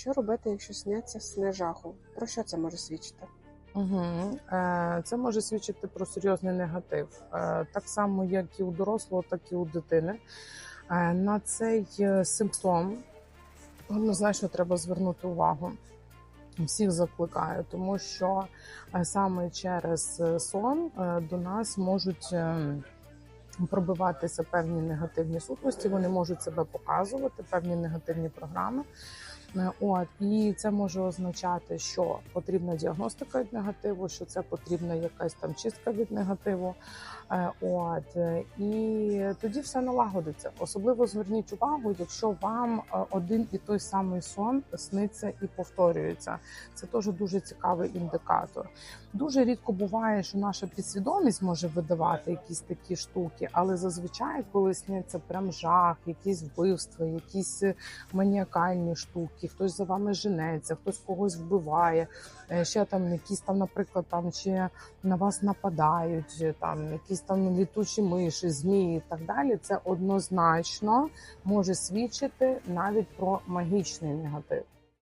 Що робити, якщо сняться сни жаху? Про що це може свідчити? Угу. Це може свідчити про серйозний негатив, Е, так само як і у дорослого, так і у дитини. Е, На цей симптом однозначно треба звернути увагу. Всіх закликаю, тому що саме через сон до нас можуть пробиватися певні негативні сутності. Вони можуть себе показувати, певні негативні програми. От і це може означати, що потрібна діагностика від негативу, що це потрібна якась там чистка від негативу. Е, От і тоді все налагодиться. Особливо зверніть увагу, якщо вам е, один і той самий сон сниться і повторюється. Це теж дуже цікавий індикатор. Дуже рідко буває, що наша підсвідомість може видавати якісь такі штуки, але зазвичай, коли сняться прям жах, якісь вбивства, якісь маніакальні штуки, хтось за вами женеться, хтось когось вбиває, е, ще там якісь там, наприклад, там чи на вас нападають, там якісь там літучі миші, змії і так далі. Це однозначно може свідчити навіть про магічний негатив.